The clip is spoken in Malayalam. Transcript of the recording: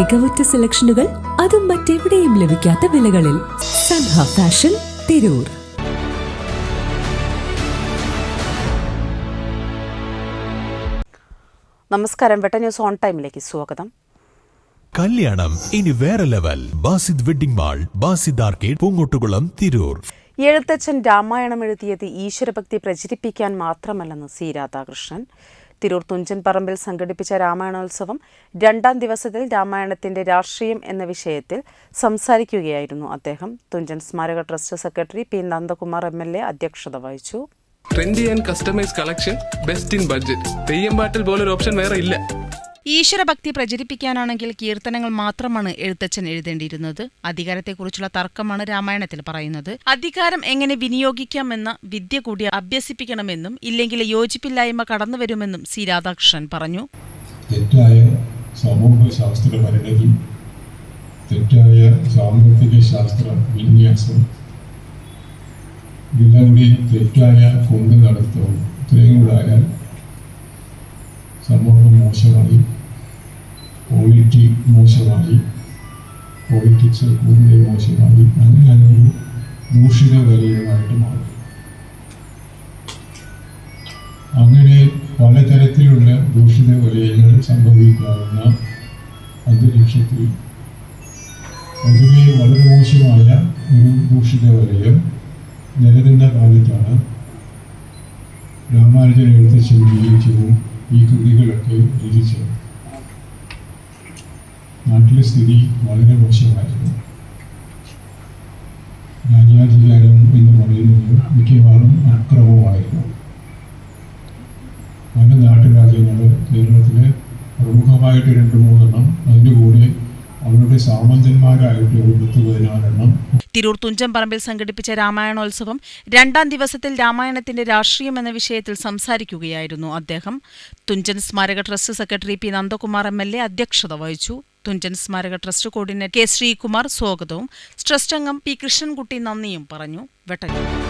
മികവുറ്റ സെലക്ഷനുകൾ അതും മറ്റെവിടെയും ലഭിക്കാത്ത വിലകളിൽ സൻഹ ഫാഷൻ തിരൂർ. നമസ്കാരം. വെട്ട ന്യൂസ് ഓൺ ടൈമിലേക്ക് സ്വാഗതം. കല്യാണം ഇനി വേറെ level. Basid wedding mall Basid arcade Poongottukulam Tirur. Ezhuthachan Ramayanam എഴുതിയത് ഈശ്വരഭക്തി പ്രചരിപ്പിക്കാൻ മാത്രമല്ലെന്ന് സി രാധാകൃഷ്ണൻ. തിരൂർ തുഞ്ചൻ പറമ്പിൽ സംഘടിപ്പിച്ച രാമായണോത്സവം രണ്ടാം ദിവസത്തിൽ രാമായണത്തിന്റെ രാഷ്ട്രീയം എന്ന വിഷയത്തിൽ സംസാരിക്കുകയായിരുന്നു അദ്ദേഹം. തുഞ്ചൻ സ്മാരക trust secretary P Nandakumar M L A അധ്യക്ഷത വഹിച്ചു. Trendy and customise collection best in budget Theyyam പാട്ടിൽ പോലൊരു ഓപ്ഷൻ വേറെ ഇല്ല. ഈശ്വരഭക്തി പ്രചരിപ്പിക്കാനാണെങ്കിൽ കീർത്തനങ്ങൾ മാത്രമാണ് എഴുത്തച്ഛൻ എഴുതേണ്ടിയിരുന്നത്. അധികാരത്തെക്കുറിച്ചുള്ള തർക്കമാണ് രാമായണത്തിൽ പറയുന്നത്. അധികാരം എങ്ങനെ വിനിയോഗിക്കാമെന്ന വിദ്യ കൂടി അഭ്യസിപ്പിക്കണമെന്നും ഇല്ലെങ്കിൽ യോജിപ്പില്ലായ്മ കടന്നുവരുമെന്നും സി രാധാകൃഷ്ണൻ പറഞ്ഞു. തെറ്റായ സമൂഹ ശാസ്ത്ര പരിണതി തെറ്റായ സാമ്പത്തിക ശാസ്ത്ര വിന്യാസം ഇതെല്ലാം കൂടി തെറ്റായ കൊണ്ട് നടത്തവും ഇത്രയും കൂടായാൽ സമൂഹം മോശമായി. ക്വാളിറ്റി മോശമായി പോളിറ്റിക്സ് കൂടുതൽ മോശമായി അങ്ങനെ അതൊരു ദൂഷിത വലയമായിട്ട് മാറി. അങ്ങനെ പലതരത്തിലുള്ള ദൂഷിത വലയങ്ങൾ സംഭവിക്കാവുന്ന അന്തരീക്ഷത്തിൽ പൊതുവെ വളരെ മോശമായ ഒരു ദൂഷിത വലയം നിലനിന്ന കാലത്താണ് രാമാനുജൻ എഴുത്തച്ഛൻ ജീവിച്ചതും ഈ കൃതികളൊക്കെ രചിച്ചത്. നാട്ടിലെ സ്ഥിതി വളരെ മോശമായിരുന്നു. രാജ്യാധികാരം എന്ന് പറയുന്നത് മിക്കവാറും അക്രമമായിരുന്നു. പല നാട്ടുരാജ്യങ്ങൾ കേരളത്തിലെ പ്രമുഖമായിട്ട് രണ്ട് മൂന്നെണ്ണം അതിന്റെ കൂടെ അവരുടെ സാമന്തന്മാരായിട്ട് ഒരു പത്ത് പതിനാറെണ്ണം തിരൂർ തുഞ്ചംപറമ്പിൽ സംഘടിപ്പിച്ച രാമായണോത്സവം രണ്ടാം ദിവസത്തിൽ രാമായണത്തിന്റെ രാഷ്ട്രീയം എന്ന വിഷയത്തിൽ സംസാരിക്കുകയായിരുന്നു അദ്ദേഹം. തുഞ്ചൻ സ്മാരക trust secretary P Nandakumar A അധ്യക്ഷത വഹിച്ചു. തുഞ്ചൻ സ്മാരക ട്രസ്റ്റ് കോർഡിനേറ്റർ കെ ശ്രീകുമാർ സ്വാഗതവും. ട്രസ്റ്റ് അംഗം പി കൃഷ്ണൻകുട്ടി നന്ദിയും പറഞ്ഞു. വെട്ടഞ്ഞു.